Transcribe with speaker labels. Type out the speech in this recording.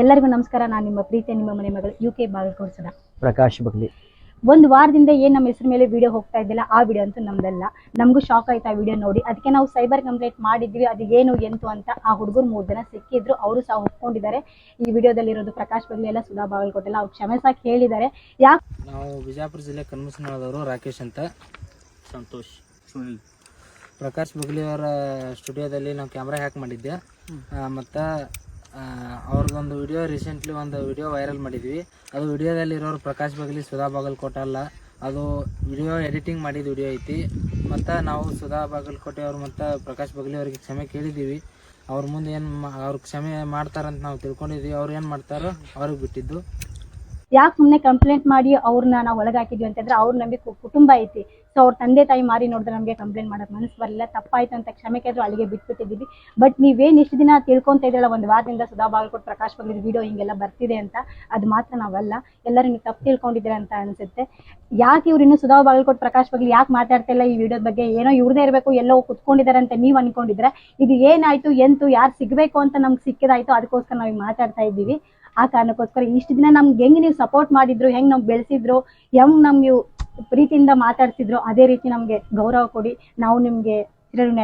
Speaker 1: ಎಲ್ಲರಿಗೂ ನಮಸ್ಕಾರ. ನಾನು ನಿಮ್ಮ ಪ್ರೀತಿ ನಿಮ್ಮ ಮನೆ ಮಗಳು ಯು ಕೆ ಬಾಗಲಕೋಟೆ
Speaker 2: ಪ್ರಕಾಶ್ ಬಗ್ಲಿ.
Speaker 1: ಒಂದು ವಾರದಿಂದ ಏನು ನಮ್ಮ ಹೆಸರು ಮೇಲೆ ವಿಡಿಯೋ ಹೋಗ್ತಾ ಇದ್ದಿಲ್ಲ ಆ ವಿಡಿಯೋ ಅಂತೂ ನಮ್ದಲ್ಲ. ನಮಗೂ ಶಾಕ್ ಆಯ್ತು ಆ ವಿಡಿಯೋ ನೋಡಿ. ಅದಕ್ಕೆ ನಾವು ಸೈಬರ್ ಕಂಪ್ಲೇಂಟ್ ಮಾಡಿದ್ವಿ ಅದು ಏನು ಎಂತು ಅಂತ ಆ ಹುಡುಗರು ಮೂರು ಜನ ಸಿಕ್ಕಿದ್ರು ಅವರು ಸಹ ಒಪ್ಕೊಂಡಿದ್ದಾರೆ. ಈ ವಿಡಿಯೋದಲ್ಲಿರೋದು ಪ್ರಕಾಶ್ ಬಗ್ಲಿ ಎಲ್ಲ ಸುಧಾ ಬಾಗಲಕೋಟೆಲ್ಲ ಅವ್ರು ಕ್ಷಮೆ ಸಾಕಿ ಹೇಳಿದ್ದಾರೆ. ಯಾಕೆ
Speaker 3: ನಾವು ಬಿಜಾಪುರ ಜಿಲ್ಲೆ ಕನ್ಮಸನದವರು ರಾಕೇಶ್ ಅಂತ. ಸಂತೋಷ್. ಸುನಿಲ್. ಪ್ರಕಾಶ್ ಬಗ್ಲಿ ಅವರ ಸ್ಟುಡಿಯೋದಲ್ಲಿ ನಾವು ಕ್ಯಾಮ್ರಾ ಹ್ಯಾಕ್ ಮಾಡಿದ್ದೆ. ಮತ್ತು ಅವ್ರದ್ದೊಂದು ವಿಡಿಯೋ ರೀಸೆಂಟ್ಲಿ ಒಂದು ವಿಡಿಯೋ ವೈರಲ್ ಮಾಡಿದ್ವಿ. ಅದು ವಿಡಿಯೋದಲ್ಲಿರೋರು ಪ್ರಕಾಶ್ ಬಗ್ಲಿ, ಸುಧಾ ಬಾಗಲ್ಕೋಟಲ್ಲ ಅದು ವಿಡಿಯೋ ಎಡಿಟಿಂಗ್ ಮಾಡಿದ ವಿಡಿಯೋ ಐತಿ. ಮತ್ತು ನಾವು ಸುಧಾ ಬಾಗಲ್ಕೋಟೆ ಅವ್ರು ಮತ್ತು ಪ್ರಕಾಶ್ ಬಗ್ಲಿ ಅವರಿಗೆ ಕ್ಷಮೆ ಕೇಳಿದ್ದೀವಿ ಅವ್ರ ಮುಂದೆ ಏನು ಅವ್ರಿಗೆ ಕ್ಷಮೆ ಮಾಡ್ತಾರಂತ ನಾವು ತಿಳ್ಕೊಂಡಿದ್ವಿ. ಅವ್ರು ಏನು ಮಾಡ್ತಾರೋ ಅವ್ರಿಗೆ ಬಿಟ್ಟಿದ್ದು.
Speaker 1: ಯಾಕೆ ಸುಮ್ಮನೆ ಕಂಪ್ಲೇಂಟ್ ಮಾಡಿ ಅವ್ರನ್ನ ನಾವು ಒಳಗಾಕಿದ್ವಿ ಅಂತಂದ್ರೆ ಅವ್ರ ನಮಗೆ ಕುಟುಂಬ ಐತಿ. ಸೊ ಅವ್ರ ತಂದೆ ತಾಯಿ ಮಾರಿ ನೋಡಿದ್ರೆ ನಮಗೆ ಕಂಪ್ಲೇಂಟ್ ಮಾಡಕ್ ಮನಸ್ಸು ಬರಲಿಲ್ಲ. ತಪ್ಪಾಯ್ತು ಅಂತ ಕ್ಷಮೆ ಕೇಳಿದ್ರು ಅಲ್ಲಿಗೆ ಬಿಟ್ಬಿಟ್ಟಿದ್ದೀವಿ. ಬಟ್ ನೀವೇನು ಇಷ್ಟು ದಿನ ತಿಳ್ಕೊಂತ ಇದ್ರಲ್ಲ, ಒಂದು ವಾರದಿಂದ ಸುಧಾ ಬಾಗಲಕೋಟ್ ಪ್ರಕಾಶ್ ಬಂದಿದ್ದು ವಿಡಿಯೋ ಹಿಂಗೆಲ್ಲ ಬರ್ತಿದೆ ಅಂತ, ಅದು ಮಾತ್ರ ನಾವಲ್ಲ. ಎಲ್ಲರೂ ನೀವು ತಪ್ಪು ತಿಳ್ಕೊಂಡಿದ್ದೀರ ಅಂತ ಅನ್ಸುತ್ತೆ. ಯಾಕೆ ಇವ್ರು ಇನ್ನೂ ಸುಧಾ ಬಾಗಲಕೋಟ್ ಪ್ರಕಾಶ್ ಬಗ್ಗೆ ಯಾಕೆ ಮಾತಾಡ್ತಾ ಇಲ್ಲ ಈ ವಿಡಿಯೋದ ಬಗ್ಗೆ? ಏನೋ ಇವ್ರದೇ ಇರಬೇಕು, ಎಲ್ಲೋ ಕುತ್ಕೊಂಡಿದ್ದಾರೆ ಅಂತ ನೀವು ಅನ್ಕೊಂಡಿದ್ರೆ ಇದು ಏನಾಯ್ತು, ಎಂತು, ಯಾರು ಸಿಗಬೇಕು ಅಂತ ನಮ್ಗೆ ಸಿಕ್ಕಿದಾಯ್ತು, ಅದಕ್ಕೋಸ್ಕರ ನಾವು ಮಾತಾಡ್ತಾ ಇದ್ದೀವಿ. ಆ ಕಾರಣಕ್ಕೋಸ್ಕರ ಇಷ್ಟು ದಿನ ನಮ್ಗೆ ಹೆಂಗ್ ನೀವು ಸಪೋರ್ಟ್ ಮಾಡಿದ್ರು, ಹೆಂಗ್ ನಮ್ಗೆ ಬೆಳೆಸಿದ್ರು, ಹೆಂಗ್ ನಮ್ಗೆ ಪ್ರೀತಿಯಿಂದ ಮಾತಾಡ್ತಿದ್ರು ಅದೇ ರೀತಿ ನಮಗೆ ಗೌರವ ಕೊಡಿ. ನಾವು ನಿಮಗೆ ಚಿರಋಣಿ